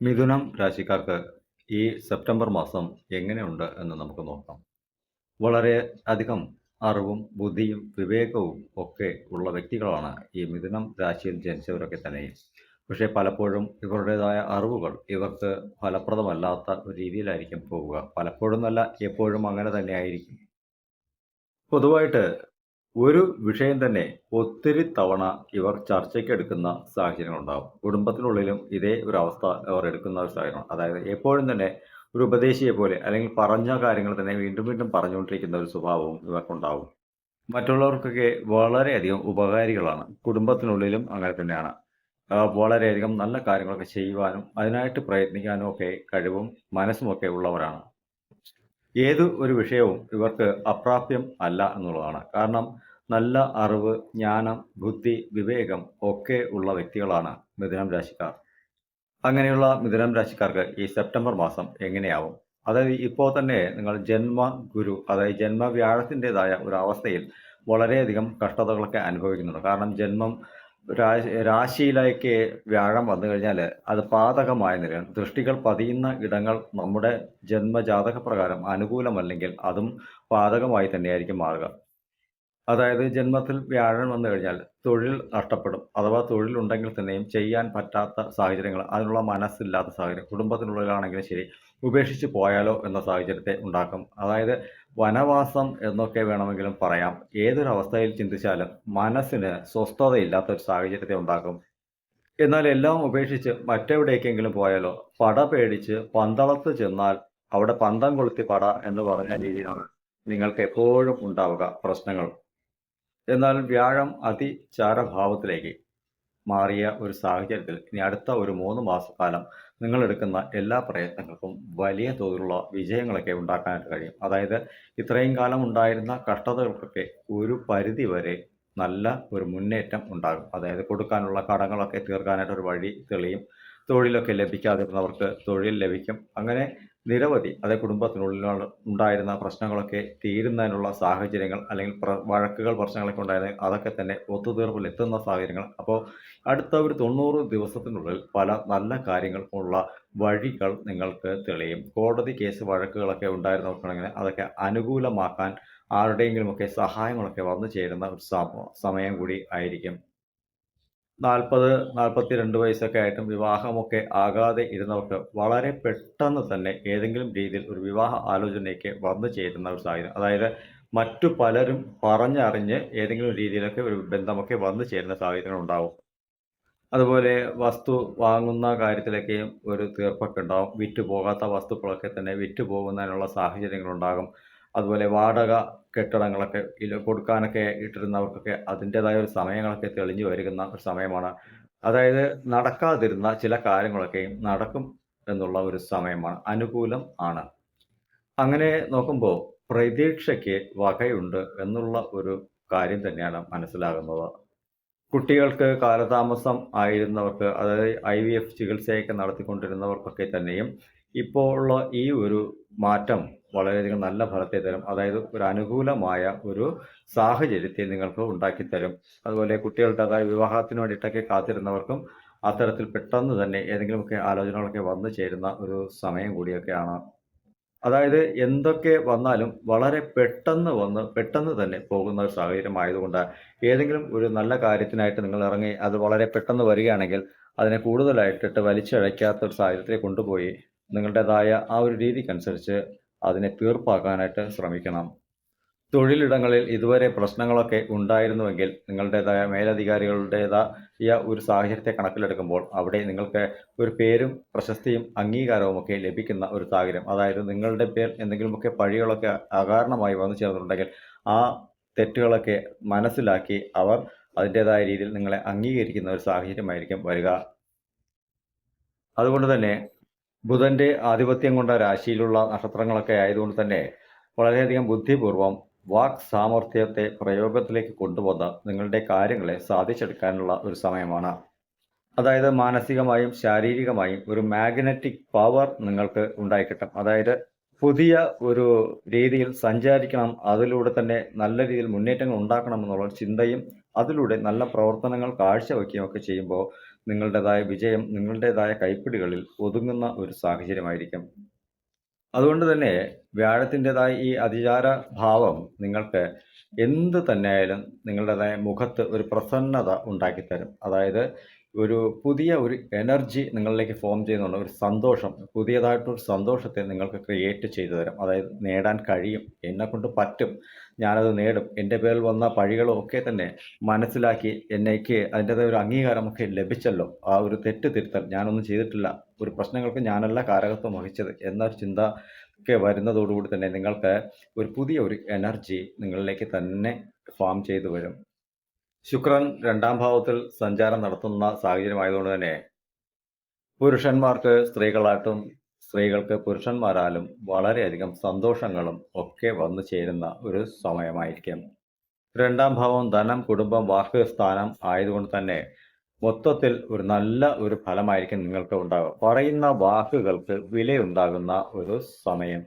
മിഥുനം രാശിക്കാർക്ക് ഈ സെപ്റ്റംബർ മാസം എങ്ങനെയുണ്ട് എന്ന് നമുക്ക് നോക്കാം. വളരെ അധികം അറിവും ബുദ്ധിയും വിവേകവും ഒക്കെ ഉള്ള വ്യക്തികളാണ് ഈ മിഥുനം രാശിയിൽ ജനിച്ചവരൊക്കെ തന്നെ പക്ഷേ പലപ്പോഴും ഇവരുടേതായ അറിവുകൾ ഇവർക്ക് ഫലപ്രദമല്ലാത്ത ഒരു രീതിയിലായിരിക്കും പോവുക. പലപ്പോഴും നല്ല എപ്പോഴും അങ്ങനെ തന്നെ ആയിരിക്കും പൊതുവായിട്ട് ഒരു വിഷയം തന്നെ ഒത്തിരി തവണ ഇവർ ചർച്ചയ്ക്ക് എടുക്കുന്ന സാഹചര്യങ്ങളുണ്ടാകും കുടുംബത്തിനുള്ളിലും ഇതേ ഒരു അവസ്ഥ അവർ എടുക്കുന്ന ഒരു സാഹചര്യം അതായത് എപ്പോഴും തന്നെ ഒരു ഉപദേശിയെ പോലെ അല്ലെങ്കിൽ പറഞ്ഞ കാര്യങ്ങൾ തന്നെ വീണ്ടും വീണ്ടും പറഞ്ഞുകൊണ്ടിരിക്കുന്ന ഒരു സ്വഭാവവും ഇവർക്കുണ്ടാവും. മറ്റുള്ളവർക്കൊക്കെ വളരെയധികം ഉപകാരികളാണ്. കുടുംബത്തിനുള്ളിലും അങ്ങനെ തന്നെയാണ്. വളരെയധികം നല്ല കാര്യങ്ങളൊക്കെ ചെയ്യുവാനും അതിനായിട്ട് പ്രയത്നിക്കാനും ഒക്കെ കഴിവും മനസ്സുമൊക്കെ ഉള്ളവരാണ്. ഏത് ഒരു വിഷയവും ഇവർക്ക് അപ്രാപ്യം അല്ല എന്നുള്ളതാണ്. കാരണം നല്ല അറിവ് ജ്ഞാനം ബുദ്ധി വിവേകം ഒക്കെ ഉള്ള വ്യക്തികളാണ് മിഥുനം രാശിക്കാർ. അങ്ങനെയുള്ള മിഥുനം രാശിക്കാർക്ക് ഈ സെപ്റ്റംബർ മാസം എങ്ങനെയാവും? അതായത് ഇപ്പോൾ തന്നെ നിങ്ങൾ ജന്മ ഗുരു അതായത് ജന്മ വ്യാഴത്തിന്റെതായ ഒരു അവസ്ഥയിൽ വളരെയധികം കഷ്ടതകളൊക്കെ അനുഭവിക്കുന്നുണ്ട്. കാരണം ജന്മം രാശി രാശിയിലേക്ക് വ്യാഴം വന്നു കഴിഞ്ഞാൽ അത് പാതകമായ നിലയാണ്. ദൃഷ്ടികൾ പതിയുന്ന ഇടങ്ങൾ നമ്മുടെ ജന്മജാതക പ്രകാരം അനുകൂലമല്ലെങ്കിൽ അതും പാതകമായി തന്നെയായിരിക്കും മാറുക. അതായത് ജന്മത്തിൽ വ്യാഴം വന്നു കഴിഞ്ഞാൽ തൊഴിൽ നഷ്ടപ്പെടും. അഥവാ തൊഴിലുണ്ടെങ്കിൽ തന്നെയും ചെയ്യാൻ പറ്റാത്ത സാഹചര്യങ്ങൾ അതിനുള്ള മനസ്സില്ലാത്ത സാഹചര്യം കുടുംബത്തിനുള്ളിലാണെങ്കിലും ശരി ഉപേക്ഷിച്ച് പോയാലോ എന്ന സാഹചര്യത്തെ ഉണ്ടാക്കും. അതായത് വനവാസം എന്നൊക്കെ വേണമെങ്കിലും പറയാം. ഏതൊരവസ്ഥയിൽ ചിന്തിച്ചാലും മനസ്സിന് സ്വസ്ഥതയില്ലാത്ത ഒരു സാഹചര്യത്തെ ഉണ്ടാക്കും. എന്നാൽ എല്ലാം ഉപേക്ഷിച്ച് മറ്റെവിടേക്കെങ്കിലും പോയാലോ പട പേടിച്ച് പന്തളത്ത് ചെന്നാൽ അവിടെ പന്തം കൊളുത്തി പട എന്ന് പറഞ്ഞ രീതിയിലാണ് നിങ്ങൾക്ക് എപ്പോഴും ഉണ്ടാവുക പ്രശ്നങ്ങൾ. എന്നാൽ വ്യാഴം അതിചാരഭാവത്തിലേക്ക് മാറിയ ഒരു സാഹചര്യത്തിൽ ഇനി അടുത്ത ഒരു മൂന്ന് മാസക്കാലം നിങ്ങൾ എടുക്കുന്ന എല്ലാ പ്രയത്നങ്ങൾക്കും വലിയ തോതിലുള്ള വിജയങ്ങളൊക്കെ ഉണ്ടാക്കാനായിട്ട് കഴിയും. അതായത് ഇത്രയും കാലം ഉണ്ടായിരുന്ന കഷ്ടതകൾക്കൊക്കെ ഒരു പരിധി വരെ നല്ല ഒരു മുന്നേറ്റം ഉണ്ടാകും. അതായത് കൊടുക്കാനുള്ള കടങ്ങളൊക്കെ തീർക്കാനായിട്ട് ഒരു വഴി തെളിയും. തൊഴിലൊക്കെ ലഭിക്കാതിരുന്നവർക്ക് തൊഴിൽ ലഭിക്കും. അങ്ങനെ നിരവധി അതായത് കുടുംബത്തിനുള്ളിലാണ് ഉണ്ടായിരുന്ന പ്രശ്നങ്ങളൊക്കെ തീരുന്നതിനുള്ള സാഹചര്യങ്ങൾ അല്ലെങ്കിൽ വഴക്കുകൾ പ്രശ്നങ്ങളൊക്കെ ഉണ്ടായിരുന്ന അതൊക്കെ തന്നെ ഒത്തുതീർപ്പിൽ എത്തുന്ന സാഹചര്യങ്ങൾ. അപ്പോൾ അടുത്ത ഒരു തൊണ്ണൂറ് ദിവസത്തിനുള്ളിൽ പല നല്ല കാര്യങ്ങൾക്കുള്ള വഴികൾ നിങ്ങൾക്ക് തെളിയും. കോടതി കേസ് വഴക്കുകളൊക്കെ ഉണ്ടായിരുന്നവർക്കാണെങ്കിൽ അതൊക്കെ അനുകൂലമാക്കാൻ ആരുടെയെങ്കിലുമൊക്കെ സഹായങ്ങളൊക്കെ വന്നു ചേരുന്ന ഒരു സമ- സമയം കൂടി ആയിരിക്കും. നാൽപ്പത് നാൽപ്പത്തി രണ്ട് വയസ്സൊക്കെ ആയിട്ടും വിവാഹമൊക്കെ ആകാതെ ഇരുന്നവർക്ക് വളരെ പെട്ടെന്ന് തന്നെ ഏതെങ്കിലും രീതിയിൽ ഒരു വിവാഹ ആലോചനയ്ക്ക് വന്നു ചേരുന്ന ഒരു സാഹചര്യം. അതായത് മറ്റു പലരും പറഞ്ഞറിഞ്ഞ് ഏതെങ്കിലും രീതിയിലൊക്കെ ഒരു ബന്ധമൊക്കെ വന്നു ചേരുന്ന സാഹചര്യങ്ങൾ ഉണ്ടാവും. അതുപോലെ വസ്തു വാങ്ങുന്ന കാര്യത്തിലൊക്കെയും ഒരു തീർപ്പൊക്കെ ഉണ്ടാവും. വിറ്റുപോകാത്ത വസ്തുക്കളൊക്കെ തന്നെ വിറ്റുപോകുന്നതിനുള്ള സാഹചര്യങ്ങളുണ്ടാകും അതുപോലെ വാടക കെട്ടിടങ്ങളൊക്കെ ഇല്ല കൊടുക്കാനൊക്കെ ഇട്ടിരുന്നവർക്കൊക്കെ അതിന്റെതായ ഒരു സമയങ്ങളൊക്കെ തെളിഞ്ഞു വരുന്ന ഒരു സമയമാണ്. അതായത് നടക്കാതിരുന്ന ചില കാര്യങ്ങളൊക്കെയും നടക്കും എന്നുള്ള ഒരു സമയമാണ്. അനുകൂലം ആണ്. അങ്ങനെ നോക്കുമ്പോൾ പ്രതീക്ഷയ്ക്ക് വകയുണ്ട് എന്നുള്ള ഒരു കാര്യം തന്നെയാണ് മനസ്സിലാകുന്നത്. കുട്ടികൾക്ക് കാലതാമസം ആയിരുന്നവർക്ക് അതായത് ഐ വി എഫ് ചികിത്സയൊക്കെ നടത്തിക്കൊണ്ടിരുന്നവർക്കൊക്കെ തന്നെയും ഇപ്പോൾ ഉള്ള ഈ ഒരു മാറ്റം വളരെയധികം നല്ല ഫലത്തെ തരും. അതായത് ഒരു അനുകൂലമായ ഒരു സാഹചര്യത്തെ നിങ്ങൾക്ക് ഉണ്ടാക്കിത്തരും അതുപോലെ കുട്ടികളുടെ അതായത് വിവാഹത്തിന് വേണ്ടിയിട്ടൊക്കെ കാത്തിരുന്നവർക്കും അത്തരത്തിൽ പെട്ടെന്ന് തന്നെ ഏതെങ്കിലുമൊക്കെ ആലോചനകളൊക്കെ വന്നു ചേരുന്ന ഒരു സമയം കൂടിയൊക്കെയാണ്. അതായത് എന്തൊക്കെ വന്നാലും വളരെ പെട്ടെന്ന് വന്ന് പെട്ടെന്ന് തന്നെ പോകുന്ന ഒരു സാഹചര്യം ആയതുകൊണ്ട് ഏതെങ്കിലും ഒരു നല്ല കാര്യത്തിനായിട്ട് നിങ്ങൾ ഇറങ്ങി അത് വളരെ പെട്ടെന്ന് വരികയാണെങ്കിൽ അതിനെ കൂടുതലായിട്ടിട്ട് വലിച്ചഴയ്ക്കാത്ത ഒരു സാഹചര്യത്തിലേക്ക് കൊണ്ടുപോയി നിങ്ങളുടേതായ ആ ഒരു രീതിക്കനുസരിച്ച് അതിനെ തീർപ്പാക്കാനായിട്ട് ശ്രമിക്കണം. തൊഴിലിടങ്ങളിൽ ഇതുവരെ പ്രശ്നങ്ങളൊക്കെ ഉണ്ടായിരുന്നുവെങ്കിൽ നിങ്ങളുടേതായ മേലധികാരികളുടേതായ ഒരു സാഹചര്യത്തെ കണക്കിലെടുക്കുമ്പോൾ അവിടെ നിങ്ങൾക്ക് ഒരു പേരും പ്രശസ്തിയും അംഗീകാരവും ഒക്കെ ലഭിക്കുന്ന ഒരു സാഹചര്യം. അതായത് നിങ്ങളുടെ പേർ എന്തെങ്കിലുമൊക്കെ പഴികളൊക്കെ അകാരണമായി വന്നു ചേർന്നിട്ടുണ്ടെങ്കിൽ ആ തെറ്റുകളൊക്കെ മനസ്സിലാക്കി അവർ അതിന്റെതായ രീതിയിൽ നിങ്ങളെ അംഗീകരിക്കുന്ന ഒരു സാഹചര്യമായിരിക്കും വരിക. അതുകൊണ്ട് തന്നെ ബുധന്റെ ആധിപത്യം കൊണ്ട രാശിയിലുള്ള നക്ഷത്രങ്ങളൊക്കെ ആയതുകൊണ്ട് തന്നെ വളരെയധികം ബുദ്ധിപൂർവം വാക് സാമർഥ്യത്തെ പ്രയോഗത്തിലേക്ക് കൊണ്ടുവന്ന് നിങ്ങളുടെ കാര്യങ്ങളെ സാധിച്ചെടുക്കാനുള്ള ഒരു സമയമാണ്. അതായത് മാനസികമായും ശാരീരികമായും ഒരു മാഗ്നറ്റിക് പവർ നിങ്ങൾക്ക് ഉണ്ടായിക്കിട്ടും. അതായത് പുതിയ ഒരു രീതിയിൽ സഞ്ചാരിക്കണം അതിലൂടെ തന്നെ നല്ല രീതിയിൽ മുന്നേറ്റങ്ങൾ ഉണ്ടാക്കണം എന്നുള്ള ചിന്തയും അതിലൂടെ നല്ല പ്രവർത്തനങ്ങൾ കാഴ്ചവെക്കുകയും ഒക്കെ ചെയ്യുമ്പോൾ നിങ്ങളുടേതായ വിജയം നിങ്ങളുടേതായ കൈപ്പിടികളിൽ ഒതുങ്ങുന്ന ഒരു സാഹചര്യമായിരിക്കും. അതുകൊണ്ട് തന്നെ വ്യാഴത്തിന്റെതായ ഈ അതിചാര ഭാവം നിങ്ങൾക്ക് എന്ത് തന്നെയായാലും നിങ്ങളുടേതായ മുഖത്ത് ഒരു പ്രസന്നത ഉണ്ടാക്കിത്തരും. അതായത് ഒരു പുതിയ ഒരു എനർജി നിങ്ങളിലേക്ക് ഫോം ചെയ്യുന്നുണ്ട്. ഒരു സന്തോഷം പുതിയതായിട്ടൊരു സന്തോഷത്തെ നിങ്ങൾക്ക് ക്രിയേറ്റ് ചെയ്തു തരാം. അതായത് നേടാൻ കഴിയും. എന്നെക്കൊണ്ട് പറ്റും. ഞാനത് നേടും. എന്റെ പേരിൽ വന്ന പഴികളും ഒക്കെ തന്നെ മനസ്സിലാക്കി എന്നേക്ക് അതിന്റെതായ ഒരു അംഗീകാരമൊക്കെ ലഭിച്ചല്ലോ. ആ ഒരു തെറ്റ് തിരുത്തൽ ഞാനൊന്നും ചെയ്തിട്ടില്ല. ഒരു പ്രശ്നങ്ങൾക്ക് ഞാനല്ല കാരകത്വം വഹിച്ചത് എന്നൊരു ചിന്ത ഒക്കെ വരുന്നതോടുകൂടി തന്നെ നിങ്ങൾക്ക് ഒരു പുതിയ ഒരു എനർജി നിങ്ങളിലേക്ക് തന്നെ ഫോം ചെയ്തു വരും. ശുക്രൻ രണ്ടാം ഭാവത്തിൽ സഞ്ചാരം നടത്തുന്ന സാഹചര്യമായതുകൊണ്ട് തന്നെ പുരുഷന്മാർക്ക് സ്ത്രീകളായിട്ടും സ്ത്രീകൾക്ക് പുരുഷന്മാരാലും വളരെയധികം സന്തോഷങ്ങളും ഒക്കെ വന്നു ചേരുന്ന ഒരു സമയമായിരിക്കും. രണ്ടാം ഭാവം ധനം കുടുംബം വാക്ക് സ്ഥാനം ആയതുകൊണ്ട് തന്നെ മൊത്തത്തിൽ ഒരു നല്ല ഒരു ഫലമായിരിക്കും നിങ്ങൾക്ക് ഉണ്ടാകുക പറയുന്ന വാക്കുകൾക്ക് വിലയുണ്ടാകുന്ന ഒരു സമയം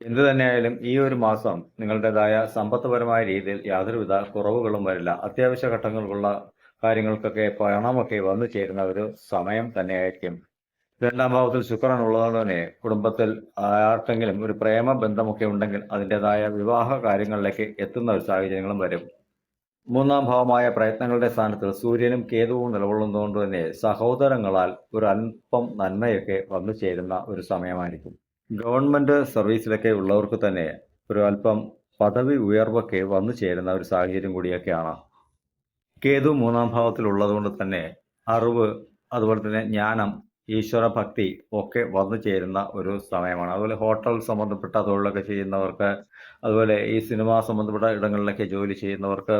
എന്തു തന്നെയായാലും ഈ ഒരു മാസം നിങ്ങളുടേതായ സമ്പത്തുപരമായ രീതിയിൽ യാതൊരുവിധ കുറവുകളും വരില്ല. അത്യാവശ്യ ഘട്ടങ്ങൾക്കുള്ള കാര്യങ്ങൾക്കൊക്കെ പണമൊക്കെ വന്നു ചേരുന്ന ഒരു സമയം തന്നെയായിരിക്കും. രണ്ടാം ഭാവത്തിൽ ശുക്രൻ ഉള്ളതുകൊണ്ട് തന്നെ കുടുംബത്തിൽ ആർക്കെങ്കിലും ഒരു പ്രേമ ബന്ധമൊക്കെ ഉണ്ടെങ്കിൽ അതിന്റെതായ വിവാഹ കാര്യങ്ങളിലേക്ക് എത്തുന്ന ഒരു സാഹചര്യങ്ങളും വരും. മൂന്നാം ഭാവമായ പ്രയത്നങ്ങളുടെ സ്ഥാനത്ത് സൂര്യനും കേതുവും നിലകൊള്ളുന്നതുകൊണ്ട് തന്നെ സഹോദരങ്ങളാൽ ഒരു അല്പം നന്മയൊക്കെ വന്നു ചേരുന്ന ഒരു സമയമായിരിക്കും. ഗവൺമെന്റ് സർവീസിലൊക്കെ ഉള്ളവർക്ക് തന്നെ ഒരു അല്പം പദവി ഉയർവൊക്കെ വന്നു ചേരുന്ന ഒരു സാഹചര്യം കൂടിയൊക്കെയാണ്. കേതു മൂന്നാം ഭാവത്തിലുള്ളതുകൊണ്ട് തന്നെ അറിവ് അതുപോലെ തന്നെ ജ്ഞാനം ഈശ്വര ഭക്തി ഒക്കെ വന്നു ചേരുന്ന ഒരു സമയമാണ്. അതുപോലെ ഹോട്ടൽ സംബന്ധപ്പെട്ട തൊഴിലൊക്കെ ചെയ്യുന്നവർക്ക് അതുപോലെ ഈ സിനിമ സംബന്ധപ്പെട്ട ഇടങ്ങളിലൊക്കെ ജോലി ചെയ്യുന്നവർക്ക്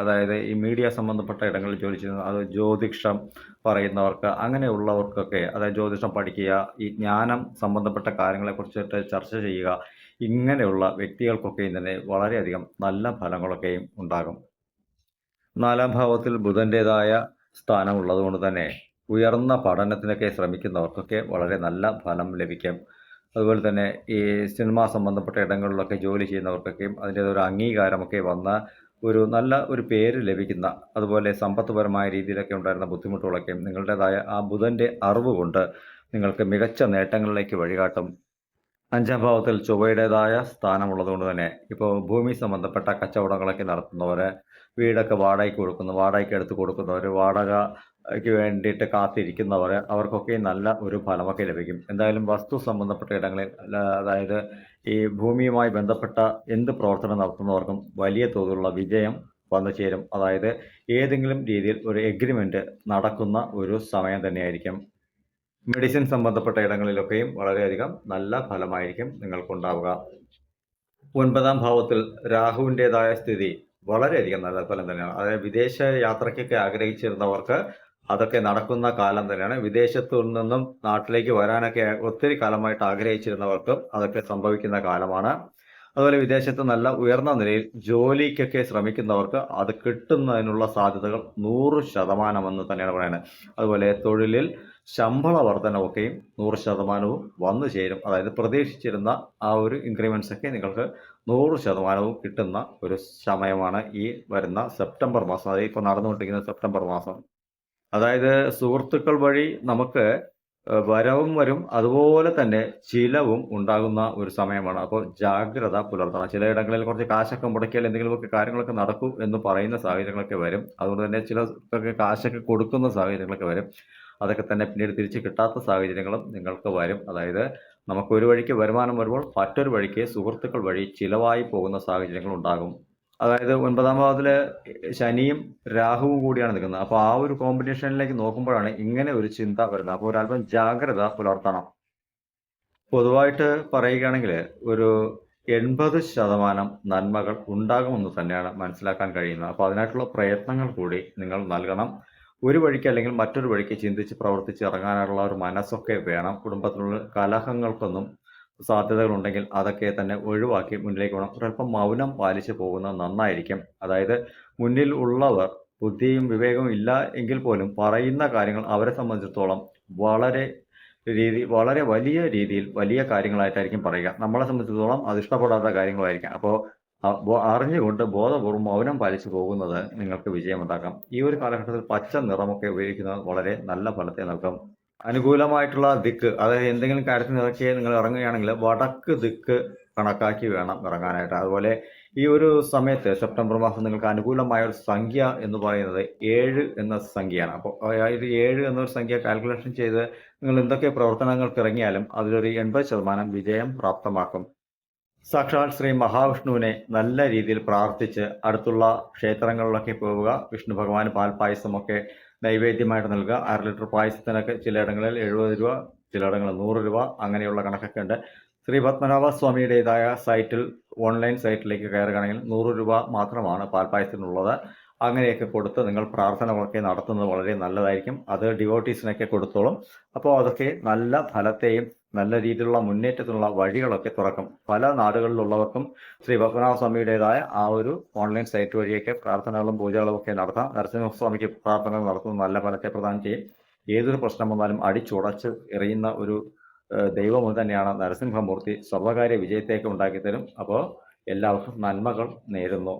അതായത് ഈ മീഡിയ സംബന്ധപ്പെട്ട ഇടങ്ങളിൽ ജോലി ചെയ്യുന്ന അത് ജ്യോതിഷം പറയുന്നവർക്ക് അങ്ങനെയുള്ളവർക്കൊക്കെ അതായത് ജ്യോതിഷം പഠിക്കുക ഈ ജ്ഞാനം സംബന്ധപ്പെട്ട കാര്യങ്ങളെക്കുറിച്ചിട്ട് ചർച്ച ചെയ്യുക ഇങ്ങനെയുള്ള വ്യക്തികൾക്കൊക്കെയും തന്നെ വളരെയധികം നല്ല ഫലങ്ങളൊക്കെയും ഉണ്ടാകും. നാലാം ഭാവത്തിൽ ബുധന്റെതായ സ്ഥാനം ഉള്ളതുകൊണ്ട് തന്നെ ഉയർന്ന പഠനത്തിനൊക്കെ ശ്രമിക്കുന്നവർക്കൊക്കെ വളരെ നല്ല ഫലം ലഭിക്കും. അതുപോലെ തന്നെ ഈ സിനിമ സംബന്ധപ്പെട്ട ഇടങ്ങളിലൊക്കെ ജോലി ചെയ്യുന്നവർക്കൊക്കെയും അതിന്റേതൊരു അംഗീകാരമൊക്കെ വന്ന ഒരു നല്ല ഒരു പേര് ലഭിക്കുന്ന അതുപോലെ സമ്പത്തുപരമായ രീതിയിലൊക്കെ ഉണ്ടായിരുന്ന ബുദ്ധിമുട്ടുകളൊക്കെയും നിങ്ങളുടേതായ ആ ബുധന്റെ അറിവ് കൊണ്ട് നിങ്ങൾക്ക് മികച്ച നേട്ടങ്ങളിലേക്ക് വഴികാട്ടും. അഞ്ചാം ഭാവത്തിൽ ചൊവ്വയുടേതായ സ്ഥാനമുള്ളതുകൊണ്ട് തന്നെ ഇപ്പോൾ ഭൂമി സംബന്ധപ്പെട്ട കച്ചവടങ്ങളൊക്കെ നടത്തുന്നവർ വീടൊക്കെ വാടകയ്ക്ക് കൊടുക്കുന്നു വാടകയ്ക്ക് എടുത്ത് കൊടുക്കുന്നവർ വാടകയ്ക്ക് വേണ്ടിയിട്ട് കാത്തിരിക്കുന്നവർ അവർക്കൊക്കെ നല്ല ഒരു ഫലമൊക്കെ ലഭിക്കും. എന്തായാലും വസ്തു സംബന്ധപ്പെട്ട ഇടങ്ങളിൽ അതായത് ഈ ഭൂമിയുമായി ബന്ധപ്പെട്ട എന്ത് പ്രവർത്തനം നടത്തുന്നവർക്കും വലിയ തോതിലുള്ള വിജയം വന്നു ചേരും. അതായത് ഏതെങ്കിലും രീതിയിൽ ഒരു എഗ്രിമെന്റ് നടക്കുന്ന ഒരു സമയം തന്നെയായിരിക്കും. മെഡിസിൻ സംബന്ധപ്പെട്ട ഇടങ്ങളിലൊക്കെയും വളരെയധികം നല്ല ഫലമായിരിക്കും നിങ്ങൾക്കുണ്ടാവുക. ഒൻപതാം ഭാവത്തിൽ രാഹുവിന്റെതായ സ്ഥിതി വളരെയധികം നല്ല ഫലം തന്നെയാണ്. അതായത് വിദേശ യാത്രയ്ക്കൊക്കെ ആഗ്രഹിച്ചിരുന്നവർക്ക് അതൊക്കെ നടക്കുന്ന കാലം തന്നെയാണ്. വിദേശത്തു നിന്നും നാട്ടിലേക്ക് വരാനൊക്കെ ഒത്തിരി കാലമായിട്ട് ആഗ്രഹിച്ചിരുന്നവർക്കും അതൊക്കെ സംഭവിക്കുന്ന കാലമാണ്. അതുപോലെ വിദേശത്ത് നല്ല ഉയർന്ന നിലയിൽ ജോലിക്കൊക്കെ ശ്രമിക്കുന്നവർക്ക് അത് കിട്ടുന്നതിനുള്ള സാധ്യതകൾ നൂറ് ശതമാനമെന്ന് തന്നെയാണ് പറയുന്നത്. അതുപോലെ തൊഴിലിൽ ശമ്പള വർധനമൊക്കെയും നൂറ് ശതമാനവും വന്നു ചേരും. അതായത് പ്രതീക്ഷിച്ചിരുന്ന ആ ഒരു ഇൻക്രിമെൻസ് ഒക്കെ നിങ്ങൾക്ക് നൂറ് ശതമാനവും കിട്ടുന്ന ഒരു സമയമാണ് ഈ വരുന്ന സെപ്റ്റംബർ മാസം. അതായത് ഇപ്പോൾ നടന്നുകൊണ്ടിരിക്കുന്ന സെപ്റ്റംബർ മാസം. അതായത് സുഹൃത്തുക്കൾ വഴി നമുക്ക് വരവും വരും. അതുപോലെ തന്നെ ചിലവും ഉണ്ടാകുന്ന ഒരു സമയമാണ്. അപ്പോൾ ജാഗ്രത പുലർത്തണം. ചിലയിടങ്ങളിൽ കുറച്ച് കാശൊക്കെ മുടക്കിയാൽ എന്തെങ്കിലുമൊക്കെ കാര്യങ്ങളൊക്കെ നടക്കും എന്ന് പറയുന്ന സാഹചര്യങ്ങളൊക്കെ വരും. അതുകൊണ്ട് തന്നെ ചില കാശൊക്കെ കൊടുക്കുന്ന സാഹചര്യങ്ങളൊക്കെ വരും. അതൊക്കെ തന്നെ പിന്നീട് തിരിച്ച് കിട്ടാത്ത സാഹചര്യങ്ങളും നിങ്ങൾക്ക് വരും. അതായത് നമുക്ക് ഒരു വഴിക്ക് വരുമാനം വരുമ്പോൾ മറ്റൊരു വഴിക്ക് സുഹൃത്തുക്കൾ വഴി ചിലവായി പോകുന്ന സാഹചര്യങ്ങൾ ഉണ്ടാകും. അതായത് ഒൻപതാം ഭാവത്തിൽ ശനിയും രാഹുവും കൂടിയാണ് നിൽക്കുന്നത്. അപ്പോൾ ആ ഒരു കോമ്പിനേഷനിലേക്ക് നോക്കുമ്പോഴാണ് ഇങ്ങനെ ഒരു ചിന്ത വരുന്നത്. അപ്പോൾ ഒരല്പം ജാഗ്രത പുലർത്തണം. പൊതുവായിട്ട് പറയുകയാണെങ്കിൽ ഒരു എൺപത് ശതമാനം നന്മകൾ ഉണ്ടാകുമെന്ന് തന്നെയാണ് മനസ്സിലാക്കാൻ കഴിയുന്നത്. അപ്പോൾ അതിനായിട്ടുള്ള പ്രയത്നങ്ങൾ കൂടി നിങ്ങൾ നൽകണം. ഒരു വഴിക്ക് അല്ലെങ്കിൽ മറ്റൊരു വഴിക്ക് ചിന്തിച്ച് പ്രവർത്തിച്ച് ഇറങ്ങാനുള്ള ഒരു മനസ്സൊക്കെ വേണം. കുടുംബത്തിലുള്ള കലഹങ്ങൾക്കൊന്നും സാധ്യതകളുണ്ടെങ്കിൽ അതൊക്കെ തന്നെ ഒഴിവാക്കി മുന്നിലേക്ക് പോകണം. ഒരല്പം മൗനം പാലിച്ച് പോകുന്നത് നന്നായിരിക്കും. അതായത് മുന്നിൽ ഉള്ളവർ ബുദ്ധിയും വിവേകവും ഇല്ല എങ്കിൽ പോലും പറയുന്ന കാര്യങ്ങൾ അവരെ സംബന്ധിച്ചിടത്തോളം വളരെ രീതി വളരെ വലിയ രീതിയിൽ വലിയ കാര്യങ്ങളായിട്ടായിരിക്കും പറയുക. നമ്മളെ സംബന്ധിച്ചിടത്തോളം അത് ഇഷ്ടപ്പെടാത്ത കാര്യങ്ങളായിരിക്കും. അപ്പോൾ അറിഞ്ഞുകൊണ്ട് ബോധപൂർവം മൗനം പാലിച്ചു പോകുന്നത് നിങ്ങൾക്ക് വിജയമുണ്ടാക്കാം. ഈ ഒരു കാലഘട്ടത്തിൽ പച്ച നിറമൊക്കെ ഉപയോഗിക്കുന്നത് വളരെ നല്ല ഫലത്തെ നൽകും. അനുകൂലമായിട്ടുള്ള ദിക്ക് അതായത് എന്തെങ്കിലും കാര്യത്തിൽ നിറക്കി നിങ്ങൾ ഇറങ്ങുകയാണെങ്കിൽ വടക്ക് ദിക്ക് കണക്കാക്കി വേണം ഇറങ്ങാനായിട്ട്. അതുപോലെ ഈ ഒരു സമയത്ത് സെപ്റ്റംബർ മാസം നിങ്ങൾക്ക് അനുകൂലമായ ഒരു സംഖ്യ എന്ന് പറയുന്നത് ഏഴ് എന്ന സംഖ്യയാണ്. അപ്പോൾ അതായത് ഏഴ് എന്നൊരു സംഖ്യ കാൽക്കുലേഷൻ ചെയ്ത് നിങ്ങൾ എന്തൊക്കെ പ്രവർത്തനങ്ങൾക്ക് ഇറങ്ങിയാലും അതിലൊരു എൺപത് ശതമാനം വിജയം പ്രാപ്തമാക്കും. സാക്ഷാൽ ശ്രീ മഹാവിഷ്ണുവിനെ നല്ല രീതിയിൽ പ്രാർത്ഥിച്ച് അടുത്തുള്ള ക്ഷേത്രങ്ങളിലൊക്കെ പോവുക വിഷ്ണു ഭഗവാന് പാൽപ്പായസമൊക്കെ നൈവേദ്യമായിട്ട് നൽകുക. അര ലിറ്റർ പായസത്തിനൊക്കെ ചിലയിടങ്ങളിൽ എഴുപത് രൂപ ചിലയിടങ്ങളിൽ നൂറ് രൂപ അങ്ങനെയുള്ള കണക്കൊക്കെ ഉണ്ട്. ശ്രീ പത്മനാഭ സ്വാമിയുടേതായ സൈറ്റിൽ ഓൺലൈൻ സൈറ്റിലേക്ക് കയറുകയാണെങ്കിൽ നൂറ് രൂപ മാത്രമാണ് പാൽപ്പായസത്തിനുള്ളത്. അങ്ങനെയൊക്കെ കൊടുത്ത് നിങ്ങൾ പ്രാർത്ഥനകളൊക്കെ നടത്തുന്നത് വളരെ നല്ലതായിരിക്കും. അത് ഡിവോട്ടീസിനൊക്കെ കൊടുത്തോളും. അപ്പോൾ അതൊക്കെ നല്ല ഫലത്തെയും നല്ല രീതിയിലുള്ള മുന്നേറ്റത്തിനുള്ള വഴികളൊക്കെ തുറക്കും. പല നാടുകളിലുള്ളവർക്കും ശ്രീ പത്മനാഭ സ്വാമിയുടേതായ ആ ഒരു ഓൺലൈൻ സൈറ്റ് വഴിയൊക്കെ പ്രാർത്ഥനകളും പൂജകളും ഒക്കെ നടത്താം. നരസിംഹസ്വാമിക്ക് പ്രാർത്ഥനകൾ നടത്തുന്ന നല്ല ഫലത്തെ പ്രദാനം ചെയ്യും. ഏതൊരു പ്രശ്നം വന്നാലും അടിച്ചുടച്ച് എറിയുന്ന ഒരു ദൈവം തന്നെയാണ്. നരസിംഹമൂർത്തി സർവകാര്യ വിജയത്തേക്ക് ഉണ്ടാക്കി തരും അപ്പോൾ എല്ലാവർക്കും നന്മകൾ നേരുന്നു.